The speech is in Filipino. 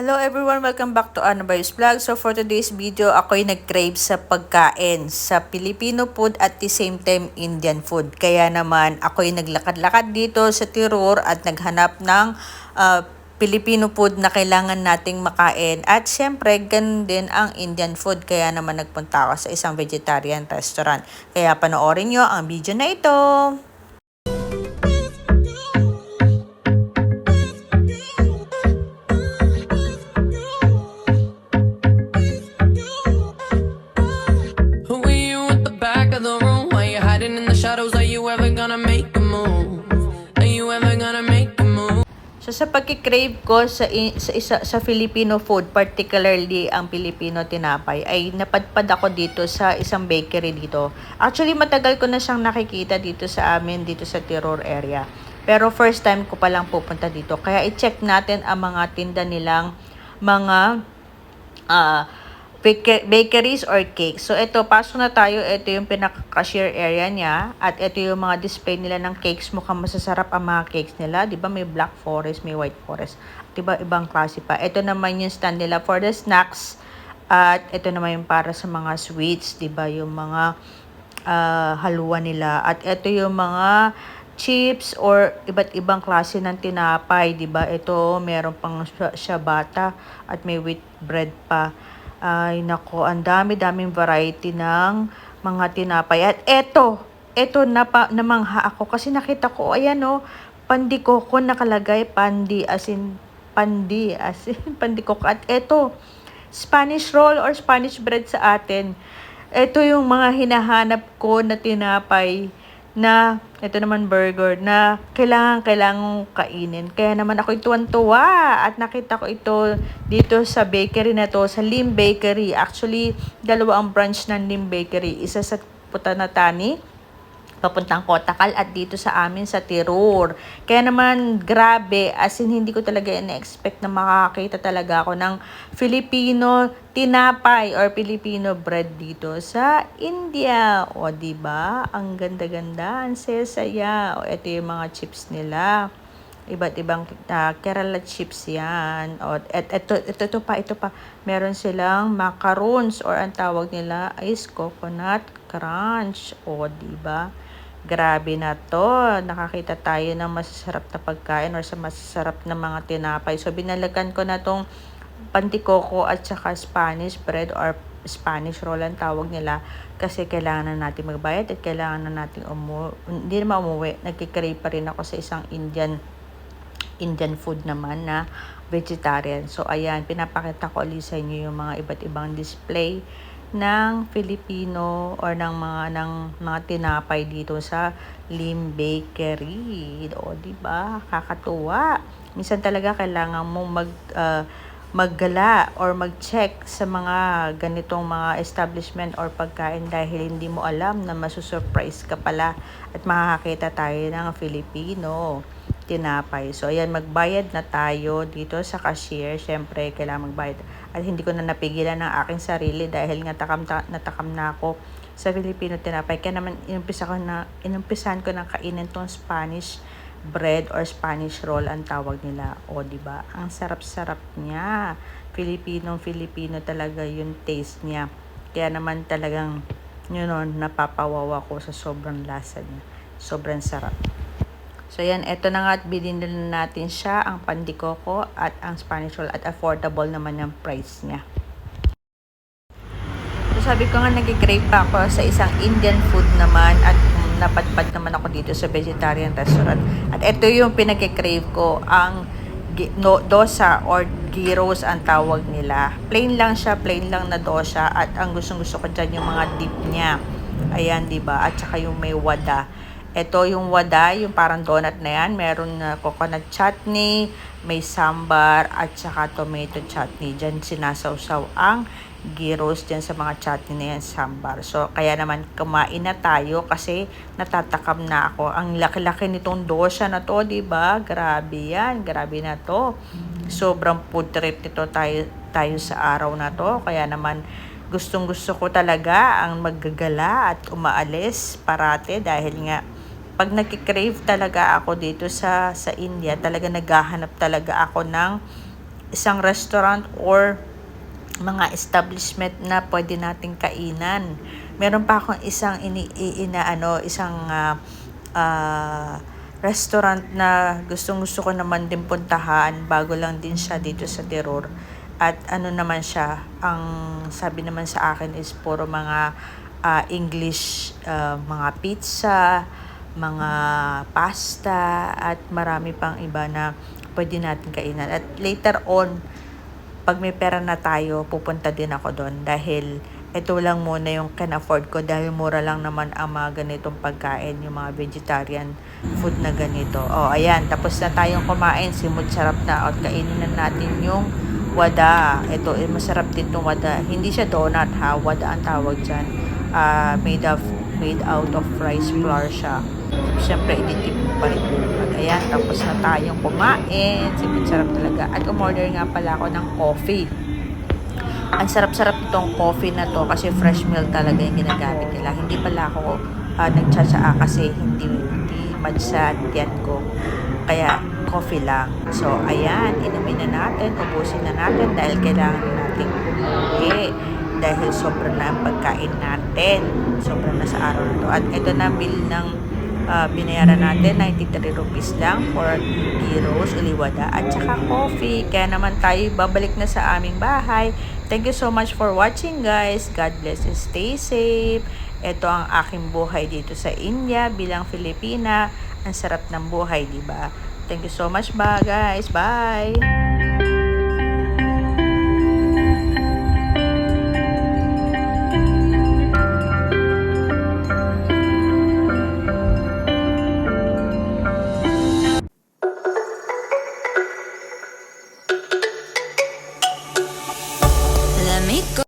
Hello everyone! Welcome back to Anabayos Vlog. So for today's video, ako'y nag-crave sa pagkain, sa Filipino food at the same time Indian food. Kaya naman ako'y naglakad-lakad dito sa Tiror at naghanap ng ah, Filipino food na kailangan nating makain. At syempre, ganun din ang Indian food. Kaya naman nagpunta ako sa isang vegetarian restaurant. Kaya panoorin nyo ang video na ito. So sa pagkikrave ko sa, sa, isa, sa Filipino food, particularly ang Filipino tinapay, ay napadpad ako dito sa isang bakery dito. Actually, matagal ko na siyang nakikita dito sa amin, dito sa Tiror area. Pero first time ko palang pupunta dito. Kaya i-check natin ang mga tinda nilang mga bake- bakeries or cakes. So, ito, pasok na tayo. Ito yung pinaka-cashier area niya. At ito yung mga display nila ng cakes. Mukhang masasarap ang mga cakes nila. Di ba May black forest, may white forest. Di ba Ibang klase pa. Ito naman yung stand nila for the snacks. At ito naman yung para sa mga sweets. Di ba Yung mga ah, haluan nila. At ito yung mga chips or iba't ibang klase ng tinapay, 'di ba? Ito meron pang syabata at may wheat bread pa. Ay nako, ang dami-daming variety ng mga tinapay. At eto, eto na pa, namangha ako kasi nakita ko ayan oh, pandi koko nakalagay, pandi as in pandi as in pandi koko. At eto, Spanish roll or Spanish bread sa atin. Ito yung mga hinahanap ko na tinapay na ito naman burger na kailangan kailangan kainin. Kaya naman ako tuwan-tuwa at nakita ko ito dito sa bakery na to, sa Lim Bakery. Actually, dalawa ang branch ng Lim Bakery. Isa sa Putanatani, papuntang Kotakal at dito sa amin sa Tiror. Kaya naman grabe, as in hindi ko talaga in-expect na makakita talaga ako ng Filipino tinapay or Filipino bread dito sa India. O di ba? Ang ganda-ganda, ang sesaya. O ito yung mga chips nila. Iba't ibang uh, Kerala chips yan. O, et, eto, ito, ito pa, ito pa. Meron silang macaroons or ang tawag nila is coconut crunch. O, di ba? Grabe na to. Nakakita tayo ng masasarap na pagkain or sa masasarap na mga tinapay. So, binalagan ko na tong pantikoko at saka Spanish bread or Spanish roll ang tawag nila kasi kailangan na natin magbayad at kailangan na natin umu hindi naman umuwi. Nagkikrave pa rin ako sa isang Indian Indian food naman na vegetarian. So, ayan, pinapakita ko ulit sa inyo yung mga iba't ibang display ng Filipino or ng mga ng mga tinapay dito sa Lim Bakery. O, di ba? Kakatuwa. Minsan talaga kailangan mo mag ah, maggala or mag-check sa mga ganitong mga establishment or pagkain dahil hindi mo alam na masusurprise ka pala at makakakita tayo ng Filipino tinapay. So, ayan, magbayad na tayo dito sa cashier. Siyempre, kailangan magbayad. At hindi ko na napigilan ng aking sarili dahil nga takam, natakam na ako sa Filipino tinapay. Kaya naman, inumpisa ko na, inumpisahan ko na kainin tong Spanish bread or Spanish roll ang tawag nila. O, di ba? Ang sarap-sarap niya. Filipinong Filipino talaga yung taste niya. Kaya naman talagang, yun know, napapawawa ko sa sobrang lasa niya. Sobrang sarap. So yan, eto na nga at bilhin na natin siya, ang pandikoko at ang Spanish roll at affordable naman yung price niya. So sabi ko nga nag-crave pa ako sa isang Indian food naman at napadpad naman ako dito sa vegetarian restaurant. At ito yung pinag-crave ko, ang no, dosa or gyros ang tawag nila. Plain lang siya, plain lang na dosa at ang gustong gusto ko dyan yung mga dip niya. Ayan, di ba? At saka yung may wada. Ito yung wada, yung parang donut na yan. Meron na coconut chutney, may sambar, at saka tomato chutney. Diyan sinasawsaw ang gyros dyan sa mga chutney na yan, sambar. So, kaya naman kumain na tayo kasi natatakam na ako. Ang laki-laki nitong dosa na to, di ba? Grabe yan. Grabe na to. Sobrang food trip nito tayo, tayo sa araw na to. Kaya naman, gustong gusto ko talaga ang maggagala at umaalis parate dahil nga pag nagki-crave talaga ako dito sa sa India, talaga naghahanap talaga ako ng isang restaurant or mga establishment na pwede nating kainan. Meron pa akong isang ini, ina, ano, isang ah, ah, restaurant na gustong gusto ko naman din puntahan. Bago lang din siya dito sa Tiror. At ano naman siya, ang sabi naman sa akin is puro mga ah, English, ah, mga pizza, mga pasta, at marami pang iba na pwede natin kainan. At later on, pag may pera na tayo, pupunta din ako doon dahil ito lang muna yung can afford ko dahil mura lang naman ang mga ganitong pagkain, yung mga vegetarian food na ganito. Oh, ayan, tapos na tayong kumain, simod sarap na at kainin na natin yung wada. Ito, eh, masarap din itong wada. Hindi siya donut ha, wada ang tawag dyan. Ah, made of made out of rice flour siya. Siyempre, iditip mo pa rin. At ayan, tapos na tayong kumain. Simod sarap talaga. At umorder nga pala ako ng coffee. Ang sarap-sarap itong coffee na to kasi fresh milk talaga yung ginagamit nila. Hindi pala ako uh, nagtsatsaa kasi hindi, hindi match sa tiyan ko. Kaya coffee lang. So, ayan, inumin na natin, ubusin na natin dahil kailangan na natin umuwi. Dahil sobrang na ang pagkain natin. Sobrang na sa araw na to. At ito na bill ng ah, binayaran natin 93 rupees lang for gyros, uliwada at saka coffee. Kaya naman tayo babalik na sa aming bahay. Thank you so much for watching guys. God bless and stay safe. Ito ang aking buhay dito sa India bilang Filipina. Ang sarap ng buhay, di ba? Thank you so much ba guys. Bye.